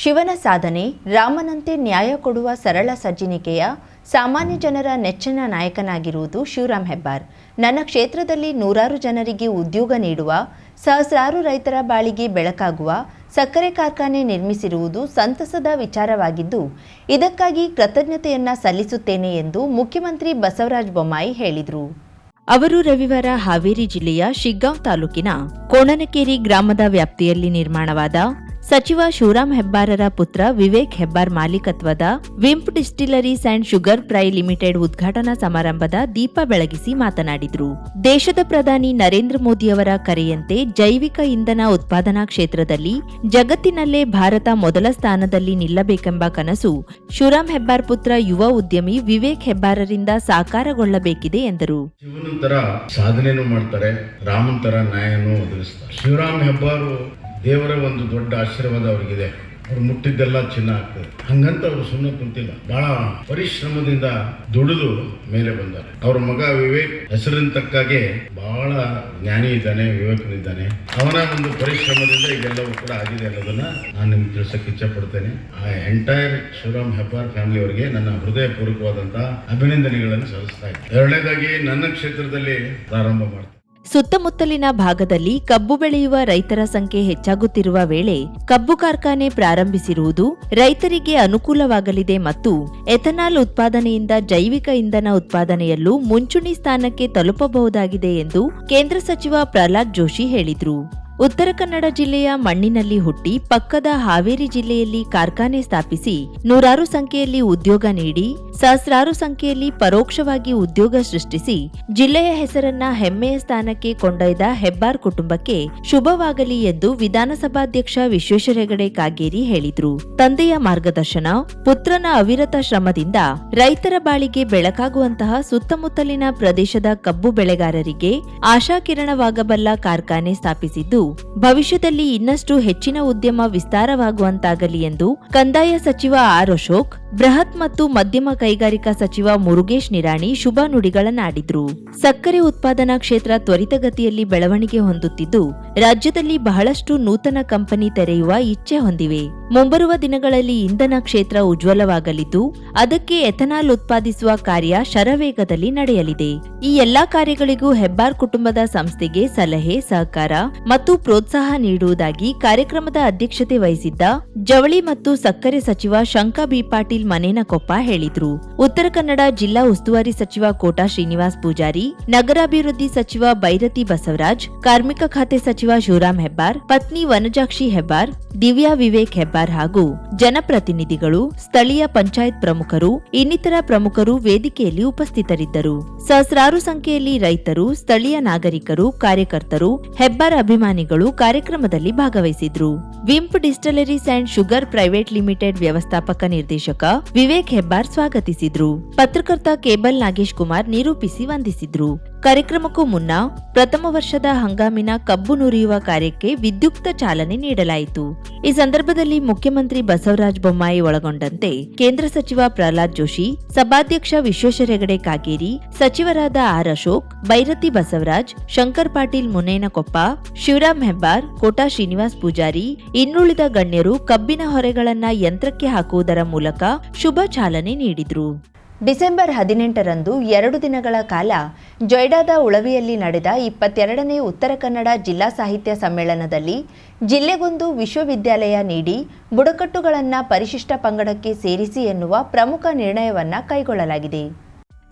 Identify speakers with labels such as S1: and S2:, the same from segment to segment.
S1: ಶಿವನ ಸಾಧನೆ, ರಾಮನಂತೆ ನ್ಯಾಯ ಕೊಡುವ ಸರಳ ಸಜ್ಜನಿಕೆಯ ಸಾಮಾನ್ಯ ಜನರ ನೆಚ್ಚಿನ ನಾಯಕನಾಗಿರುವುದು ಶಿವರಾಮ್ ಹೆಬ್ಬಾರ್. ನನ್ನ ಕ್ಷೇತ್ರದಲ್ಲಿ ನೂರಾರು ಜನರಿಗೆ ಉದ್ಯೋಗ ನೀಡುವ, ಸಹಸ್ರಾರು ರೈತರ ಬಾಳಿಗೆ ಬೆಳಕಾಗುವ, ಸಕ್ಕರೆ ಕಾರ್ಖಾನೆ ನಿರ್ಮಿಸಿರುವುದು ಸಂತಸದ ವಿಚಾರವಾಗಿದ್ದು, ಇದಕ್ಕಾಗಿ ಕೃತಜ್ಞತೆಯನ್ನ ಸಲ್ಲಿಸುತ್ತೇನೆ ಎಂದು ಮುಖ್ಯಮಂತ್ರಿ ಬಸವರಾಜ ಬೊಮ್ಮಾಯಿ ಹೇಳಿದರು. ಅವರು ರವಿವಾರ ಹಾವೇರಿ ಜಿಲ್ಲೆಯ ಶಿಗ್ಗಾಂವ್ ತಾಲೂಕಿನ ಕೋಣನಕೇರಿ ಗ್ರಾಮದ ವ್ಯಾಪ್ತಿಯಲ್ಲಿ ನಿರ್ಮಾಣವಾದ ಸಚಿವ ಶಿವರಾಮ್ ಹೆಬ್ಬಾರರ ಪುತ್ರ ವಿವೇಕ್ ಹೆಬ್ಬಾರ್ ಮಾಲೀಕತ್ವದ ವಿಂಪ್ distilleries and sugar private limited ಉದ್ಘಾಟನಾ ಸಮಾರಂಭದ ದೀಪ ಬೆಳಗಿಸಿ ಮಾತನಾಡಿದರು. ದೇಶದ ಪ್ರಧಾನಿ ನರೇಂದ್ರ ಮೋದಿಯವರ ಕರೆಯಂತೆ ಜೈವಿಕ ಇಂಧನ ಉತ್ಪಾದನಾ ಕ್ಷೇತ್ರದಲ್ಲಿ ಜಗತ್ತಿನಲ್ಲೇ ಭಾರತ ಮೊದಲ ಸ್ಥಾನದಲ್ಲಿ ನಿಲ್ಲಬೇಕೆಂಬ ಕನಸು ಶಿವರಾಮ್ ಹೆಬ್ಬಾರ್ ಪುತ್ರ ಯುವ ಉದ್ಯಮಿ ವಿವೇಕ್ ಹೆಬ್ಬಾರರಿಂದ ಸಾಕಾರಗೊಳ್ಳಬೇಕಿದೆ ಎಂದರು.
S2: ಮಾಡ್ತಾರೆ ಶಿವರಾಮ್ ಹೆಬ್ಬಾರು ದೇವರ ಒಂದು ದೊಡ್ಡ ಆಶೀರ್ವಾದ ಅವ್ರಿಗಿದೆ. ಅವ್ರು ಮುಟ್ಟಿದ್ದೆಲ್ಲ ಚಿನ್ನ ಆಗ್ತದೆ ಹಂಗಂತ ಅವ್ರು ಸುಮ್ಮನೆ ಕುಂತಿಲ್ಲ. ಬಹಳ ಪರಿಶ್ರಮದಿಂದ ದುಡಿದು ಮೇಲೆ ಬಂದಾರೆ ಅವ್ರ ಮಗ ವಿವೇಕ್ ಹೆಸರಿನ ತಕ್ಕಾಗೆ ಬಹಳ ಜ್ಞಾನಿ ಇದ್ದಾನೆ, ವಿವೇಕನಿದ್ದಾನೆ. ಅವನ ಒಂದು ಪರಿಶ್ರಮದಿಂದ ಇದೆಲ್ಲವೂ ಕೂಡ ಆಗಿದೆ ಅನ್ನೋದನ್ನ ನಾನು ನಿಮ್ಗೆ ತಿಳಿಸಕ್ಕೆ ಇಚ್ಛೆ ಪಡ್ತೇನೆ. ಆ ಎಂಟೈರ್ ಶಿವರಾಮ್ ಹೆಬ್ಬಾರ್ ಫ್ಯಾಮಿಲಿ ಅವರಿಗೆ ನನ್ನ ಹೃದಯಪೂರ್ವಕವಾದಂತಹ ಅಭಿನಂದನೆಗಳನ್ನು ಸಲ್ಲಿಸ್ತಾ ಇದ್ದೀನಿ. ಎರಡನೇದಾಗಿ ನನ್ನ ಕ್ಷೇತ್ರದಲ್ಲಿ ಪ್ರಾರಂಭ ಮಾಡ್ತೀನಿ.
S1: ಸುತ್ತಮುತ್ತಲಿನ ಭಾಗದಲ್ಲಿ ಕಬ್ಬು ಬೆಳೆಯುವ ರೈತರ ಸಂಖ್ಯೆ ಹೆಚ್ಚಾಗುತ್ತಿರುವ ವೇಳೆ ಕಬ್ಬು ಕಾರ್ಖಾನೆ ಪ್ರಾರಂಭಿಸಿರುವುದು ರೈತರಿಗೆ ಅನುಕೂಲವಾಗಲಿದೆ ಮತ್ತು ಎಥನಾಲ್ ಉತ್ಪಾದನೆಯಿಂದ ಜೈವಿಕ ಇಂಧನ ಉತ್ಪಾದನೆಯಲ್ಲೂ ಮುಂಚೂಣಿ ಸ್ಥಾನಕ್ಕೆ ತಲುಪಬಹುದಾಗಿದೆ ಎಂದು ಕೇಂದ್ರ ಸಚಿವ ಪ್ರಹ್ಲಾದ್ ಜೋಶಿ ಹೇಳಿದರು. ಉತ್ತರ ಕನ್ನಡ ಜಿಲ್ಲೆಯ ಮಣ್ಣಿನಲ್ಲಿ ಹುಟ್ಟಿ ಪಕ್ಕದ ಹಾವೇರಿ ಜಿಲ್ಲೆಯಲ್ಲಿ ಕಾರ್ಖಾನೆ ಸ್ಥಾಪಿಸಿ ನೂರಾರು ಸಂಖ್ಯೆಯಲ್ಲಿ ಉದ್ಯೋಗ ನೀಡಿ ಸಹಸ್ರಾರು ಸಂಖ್ಯೆಯಲ್ಲಿ ಪರೋಕ್ಷವಾಗಿ ಉದ್ಯೋಗ ಸೃಷ್ಟಿಸಿ ಜಿಲ್ಲೆಯ ಹೆಸರನ್ನ ಹೆಮ್ಮೆಯ ಸ್ಥಾನಕ್ಕೆ ಕೊಂಡೊಯ್ದ ಹೆಬ್ಬಾರ್ ಕುಟುಂಬಕ್ಕೆ ಶುಭವಾಗಲಿ ಎಂದು ವಿಧಾನಸಭಾಧ್ಯಕ್ಷ ವಿಶ್ವೇಶ್ವರ ಹೆಗಡೆ ಕಾಗೇರಿ ಹೇಳಿದ್ರು. ತಂದೆಯ ಮಾರ್ಗದರ್ಶನ, ಪುತ್ರನ ಅವಿರತ ಶ್ರಮದಿಂದ ರೈತರ ಬಾಳಿಗೆ ಬೆಳಕಾಗುವಂತಹ ಸುತ್ತಮುತ್ತಲಿನ ಪ್ರದೇಶದ ಕಬ್ಬು ಬೆಳೆಗಾರರಿಗೆ ಆಶಾಕಿರಣವಾಗಬಲ್ಲ ಕಾರ್ಖಾನೆ ಸ್ಥಾಪಿಸಿದ್ದು ಭವಿಷ್ಯದಲ್ಲಿ ಇನ್ನಷ್ಟು ಹೆಚ್ಚಿನ ಉದ್ಯಮ ವಿಸ್ತಾರವಾಗುವಂತಾಗಲಿ ಎಂದು ಕಂದಾಯ ಸಚಿವ ಆರ್ ಅಶೋಕ್, ಬೃಹತ್ ಮತ್ತು ಮಧ್ಯಮ ಕೈಗಾರಿಕಾ ಸಚಿವ ಮುರುಗೇಶ್ ನಿರಾಣಿ ಶುಭ ನುಡಿಗಳನ್ನಾಡಿದ್ರು. ಸಕ್ಕರೆ ಉತ್ಪಾದನಾ ಕ್ಷೇತ್ರ ತ್ವರಿತಗತಿಯಲ್ಲಿ ಬೆಳವಣಿಗೆ ಹೊಂದುತ್ತಿದ್ದು, ರಾಜ್ಯದಲ್ಲಿ ಬಹಳಷ್ಟು ನೂತನ ಕಂಪನಿ ತೆರೆಯುವ ಇಚ್ಛೆ ಹೊಂದಿವೆ. ಮುಂಬರುವ ದಿನಗಳಲ್ಲಿ ಇಂಧನ ಕ್ಷೇತ್ರ ಉಜ್ವಲವಾಗಲಿದ್ದು, ಅದಕ್ಕೆ ಎಥನಾಲ್ ಉತ್ಪಾದಿಸುವ ಕಾರ್ಯ ಶರವೇಗದಲ್ಲಿ ನಡೆಯಲಿದೆ. ಈ ಎಲ್ಲಾ ಕಾರ್ಯಗಳಿಗೂ ಹೆಬ್ಬಾರ್ ಕುಟುಂಬದ ಸಂಸ್ಥೆಗೆ ಸಲಹೆ, ಸಹಕಾರ ಮತ್ತು ಪ್ರೋತ್ಸಾಹ ನೀಡುವುದಾಗಿ ಕಾರ್ಯಕ್ರಮದ ಅಧ್ಯಕ್ಷತೆ ವಹಿಸಿದ್ದ ಜವಳಿ ಮತ್ತು ಸಕ್ಕರೆ ಸಚಿವ ಶಂಕಾ ಬಿ ಪಾಟೀಲ್ ಮನೇನಕೊಪ್ಪ ಹೇಳಿದ್ರು. ಉತ್ತರ ಕನ್ನಡ ಜಿಲ್ಲಾ ಉಸ್ತುವಾರಿ ಸಚಿವ ಕೋಟಾ ಶ್ರೀನಿವಾಸ್ ಪೂಜಾರಿ, ನಗರಾಭಿವೃದ್ಧಿ ಸಚಿವ ಬೈರತಿ ಬಸವರಾಜ್, ಕಾರ್ಮಿಕ ಖಾತೆ ಸಚಿವ ಶಿವರಾಮ್ ಹೆಬ್ಬಾರ್, ಪತ್ನಿ ವನಜಾಕ್ಷಿ ಹೆಬ್ಬಾರ್, ದಿವ್ಯಾ ವಿವೇಕ್ ಹೆಬ್ಬಾರ್ ಹಾಗೂ ಜನಪ್ರತಿನಿಧಿಗಳು, ಸ್ಥಳೀಯ ಪಂಚಾಯತ್ ಪ್ರಮುಖರು, ಇನ್ನಿತರ ಪ್ರಮುಖರು ವೇದಿಕೆಯಲ್ಲಿ ಉಪಸ್ಥಿತರಿದ್ದರು. ಸಹಸ್ರಾರು ಸಂಖ್ಯೆಯಲ್ಲಿ ರೈತರು, ಸ್ಥಳೀಯ ನಾಗರಿಕರು, ಕಾರ್ಯಕರ್ತರು, ಹೆಬ್ಬಾರ್ ಅಭಿಮಾನಿಗಳು ಕಾರ್ಯಕ್ರಮದಲ್ಲಿ ಭಾಗವಹಿಸಿದ್ರು. ವಿಂಪ್ distilleries and sugar private limited ವ್ಯವಸ್ಥಾಪಕ ನಿರ್ದೇಶಕ ವಿವೇಕ್ ಹೆಬ್ಬಾರ್ ಸ್ವಾಗತಿಸಿದ್ರು. ಪತ್ರಕರ್ತ ಕೇಬಲ್ ನಾಗೇಶ್ ಕುಮಾರ್ ನಿರೂಪಿಸಿ ವಂದಿಸಿದ್ರು. ಕಾರ್ಯಕ್ರಮಕ್ಕೂ ಮುನ್ನ ಪ್ರಥಮ ವರ್ಷದ ಹಂಗಾಮಿನ ಕಬ್ಬು ನುರಿಯುವ ಕಾರ್ಯಕ್ಕೆ ವಿದ್ಯುಕ್ತ ಚಾಲನೆ ನೀಡಲಾಯಿತು. ಈ ಸಂದರ್ಭದಲ್ಲಿ ಮುಖ್ಯಮಂತ್ರಿ ಬಸವರಾಜ ಬೊಮ್ಮಾಯಿ ಒಳಗೊಂಡಂತೆ ಕೇಂದ್ರ ಸಚಿವ ಪ್ರಹ್ಲಾದ್ ಜೋಶಿ, ಸಭಾಧ್ಯಕ್ಷ ವಿಶ್ವೇಶ್ವರ ಹೆಗಡೆ ಕಾಗೇರಿ, ಸಚಿವರಾದ ಆರ್ ಅಶೋಕ್, ಬೈರತಿ ಬಸವರಾಜ್, ಶಂಕರ್ ಪಾಟೀಲ್ ಮುನೇನಕೊಪ್ಪ, ಶಿವರಾಮ್ ಹೆಬ್ಬಾರ್, ಕೋಟಾ ಶ್ರೀನಿವಾಸ್ ಪೂಜಾರಿ, ಇನ್ನುಳಿದ ಗಣ್ಯರು ಕಬ್ಬಿನ ಹೊರೆಗಳನ್ನ ಯಂತ್ರಕ್ಕೆ ಹಾಕುವುದರ ಮೂಲಕ ಶುಭ ಚಾಲನೆ ನೀಡಿದ್ರು. ಡಿಸೆಂಬರ್ ಹದಿನೆಂಟರಂದು ಎರಡು ದಿನಗಳ ಕಾಲ ಜೊಯ್ಡಾದ ಉಳವಿಯಲ್ಲಿ ನಡೆದ ಇಪ್ಪತ್ತೆರಡನೇ ಉತ್ತರ ಕನ್ನಡ ಜಿಲ್ಲಾ ಸಾಹಿತ್ಯ ಸಮ್ಮೇಳನದಲ್ಲಿ ಜಿಲ್ಲೆಗೊಂದು ವಿಶ್ವವಿದ್ಯಾಲಯ ನೀಡಿ ಬುಡಕಟ್ಟುಗಳನ್ನು ಪರಿಶಿಷ್ಟ ಪಂಗಡಕ್ಕೆ ಸೇರಿಸಿ ಎನ್ನುವ ಪ್ರಮುಖ ನಿರ್ಣಯವನ್ನು ಕೈಗೊಳ್ಳಲಾಗಿದೆ.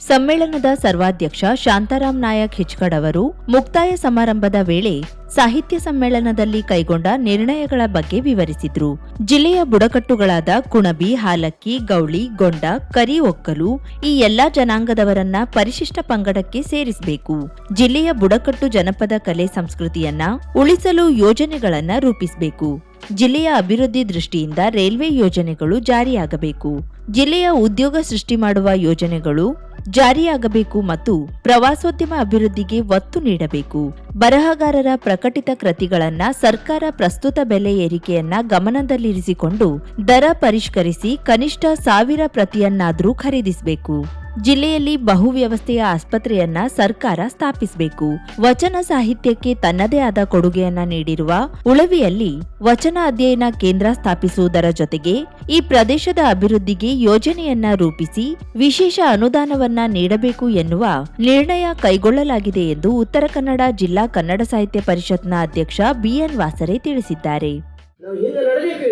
S1: ಸಮ್ಮೇಳನದ ಸರ್ವಾಧ್ಯಕ್ಷ ಶಾಂತಾರಾಮ್ ನಾಯಕ್ ಹಿಚ್ಕಡ್ ಅವರು ಮುಕ್ತಾಯ ಸಮಾರಂಭದ ವೇಳೆ ಸಾಹಿತ್ಯ ಸಮ್ಮೇಳನದಲ್ಲಿ ಕೈಗೊಂಡ ನಿರ್ಣಯಗಳ ಬಗ್ಗೆ ವಿವರಿಸಿದ್ರು. ಜಿಲ್ಲೆಯ ಬುಡಕಟ್ಟುಗಳಾದ ಕುಣಬಿ, ಹಾಲಕ್ಕಿ, ಗೌಳಿ, ಗೊಂಡ, ಕರಿ, ಒಕ್ಕಲು ಈ ಎಲ್ಲಾ ಜನಾಂಗದವರನ್ನ ಪರಿಶಿಷ್ಟ ಪಂಗಡಕ್ಕೆ ಸೇರಿಸಬೇಕು. ಜಿಲ್ಲೆಯ ಬುಡಕಟ್ಟು ಜನಪದ ಕಲೆ ಸಂಸ್ಕೃತಿಯನ್ನ ಉಳಿಸಲು ಯೋಜನೆಗಳನ್ನ ರೂಪಿಸಬೇಕು. ಜಿಲ್ಲೆಯ ಅಭಿವೃದ್ಧಿ ದೃಷ್ಟಿಯಿಂದ ರೈಲ್ವೆ ಯೋಜನೆಗಳು ಜಾರಿಯಾಗಬೇಕು. ಜಿಲ್ಲೆಯ ಉದ್ಯೋಗ ಸೃಷ್ಟಿ ಮಾಡುವ ಯೋಜನೆಗಳು ಜಾರಿಯಾಗಬೇಕು ಮತ್ತು ಪ್ರವಾಸೋದ್ಯಮ ಅಭಿವೃದ್ಧಿಗೆ ಒತ್ತು ನೀಡಬೇಕು. ಬರಹಗಾರರ ಪ್ರಕಟಿತ ಕೃತಿಗಳನ್ನ ಸರ್ಕಾರ ಪ್ರಸ್ತುತ ಬೆಲೆ ಏರಿಕೆಯನ್ನ ಗಮನದಲ್ಲಿರಿಸಿಕೊಂಡು ದರ ಪರಿಷ್ಕರಿಸಿ ಕನಿಷ್ಠ ಸಾವಿರ ಪ್ರತಿಯನ್ನಾದರೂ ಖರೀದಿಸಬೇಕು. ಜಿಲ್ಲೆಯಲ್ಲಿ ಬಹುವ್ಯವಸ್ಥೆಯ ಆಸ್ಪತ್ರೆಯನ್ನ ಸರ್ಕಾರ ಸ್ಥಾಪಿಸಬೇಕು. ವಚನ ಸಾಹಿತ್ಯಕ್ಕೆ ತನ್ನದೇ ಆದ ಕೊಡುಗೆಯನ್ನ ನೀಡಿರುವ ಉಳವಿಯಲ್ಲಿ ವಚನ ಅಧ್ಯಯನ ಕೇಂದ್ರ ಸ್ಥಾಪಿಸುವುದರ ಜೊತೆಗೆ ಈ ಪ್ರದೇಶದ ಅಭಿವೃದ್ಧಿಗೆ ಯೋಜನೆಯನ್ನ ರೂಪಿಸಿ ವಿಶೇಷ ಅನುದಾನವನ್ನ ನೀಡಬೇಕು ಎನ್ನುವ ನಿರ್ಣಯ ಕೈಗೊಳ್ಳಲಾಗಿದೆ ಎಂದು ಉತ್ತರ ಕನ್ನಡ ಜಿಲ್ಲಾ ಕನ್ನಡ ಸಾಹಿತ್ಯ ಪರಿಷತ್ನ ಅಧ್ಯಕ್ಷ ಬಿಎನ್ ವಾಸರೆ ತಿಳಿಸಿದ್ದಾರೆ.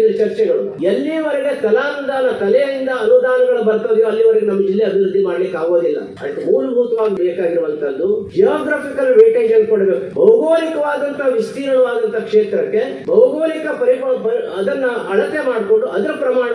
S3: ಇದು ಚರ್ಚೆಗಳು. ಎಲ್ಲಿವರೆಗೆ ಕಲಾನುದಾನ, ಕಲೆಯಿಂದ ಅನುದಾನಗಳು ಬರ್ತದೆಯೋ ಅಲ್ಲಿವರೆಗೆ ನಮ್ಮ ಜಿಲ್ಲೆ ಅಭಿವೃದ್ಧಿ ಮಾಡ್ಲಿಕ್ಕೆ ಆಗೋದಿಲ್ಲ. ಅದಕ್ಕೆ ಮೂಲಭೂತವಾಗಿ ಬೇಕಾಗಿರುವಂತದ್ದು ಜಿಯೋಗ್ರಫಿಕಲ್ ವೇಟೇಜ್ ಕೊಡಬೇಕು. ಭೌಗೋಳಿಕವಾದಂತಹ ವಿಸ್ತೀರ್ಣವಾದಂತಹ ಕ್ಷೇತ್ರಕ್ಕೆ ಭೌಗೋಳಿಕ ಪರಿಪ ಅದನ್ನ ಅಳತೆ ಮಾಡಿಕೊಂಡು ಅದರ ಪ್ರಮಾಣ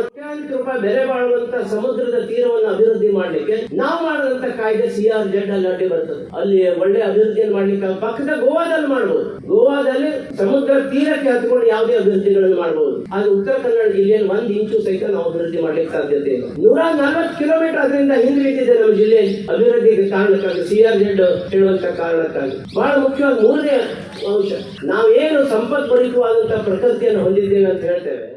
S3: ರೂಪಾಯಿ ಬೆಲೆ ಬಾಳುವಂತ ಸಮುದ್ರದ ತೀರವನ್ನು ಅಭಿವೃದ್ಧಿ ಮಾಡ್ಲಿಕ್ಕೆ ನಾವು ಮಾಡಿದಂತ ಕಾಯ್ದೆ ಸಿ ಆರ್ ಜೆಡ್ ಅಲ್ಲಿ ಅಡ್ಡಿ ಬರ್ತದೆ. ಅಲ್ಲಿ ಒಳ್ಳೆ ಅಭಿವೃದ್ಧಿಯನ್ನು ಮಾಡ್ಲಿಕ್ಕೆ ಪಕ್ಕದ ಗೋವಾದಲ್ಲಿ ಮಾಡಬಹುದು ಗೋವಾದಲ್ಲಿ ಸಮುದ್ರ ತೀರಕ್ಕೆ ಹತ್ಕೊಂಡು ಯಾವುದೇ ಅಭಿವೃದ್ಧಿಗಳನ್ನು ಮಾಡಬಹುದು ಆದ್ರೆ ಉತ್ತರ ಕನ್ನಡ ಜಿಲ್ಲೆಯಲ್ಲಿ ಒಂದ್ ಇಂಚು ಸಹಿತ ನಾವು ಅಭಿವೃದ್ಧಿ ಮಾಡ್ಲಿಕ್ಕೆ ಸಾಧ್ಯತೆ ಇಲ್ಲ. ನೂರ ನಲವತ್ತು ಕಿಲೋಮೀಟರ್ ಅದರಿಂದ ಹಿಂದುಳಿದಿದೆ ನಮ್ಮ ಜಿಲ್ಲೆ. ಅಭಿವೃದ್ಧಿಗೆ ಕಾರಣಕ್ಕಾಗಿ ಸಿ ಆರ್ ಜೆಡ್ ಹೇಳುವಂತ ಕಾರಣಕ್ಕಾಗಿ. ಬಹಳ ಮುಖ್ಯವಾಗಿ ಮೂರನೇ ಅಂಶ. ನಾವೇನು ಸಂಪತ್ಭರಿತವಾದಂತಹ ಪ್ರಕೃತಿಯನ್ನು ಹೊಂದಿದ್ದೇವೆ ಅಂತ ಹೇಳ್ತೇವೆ.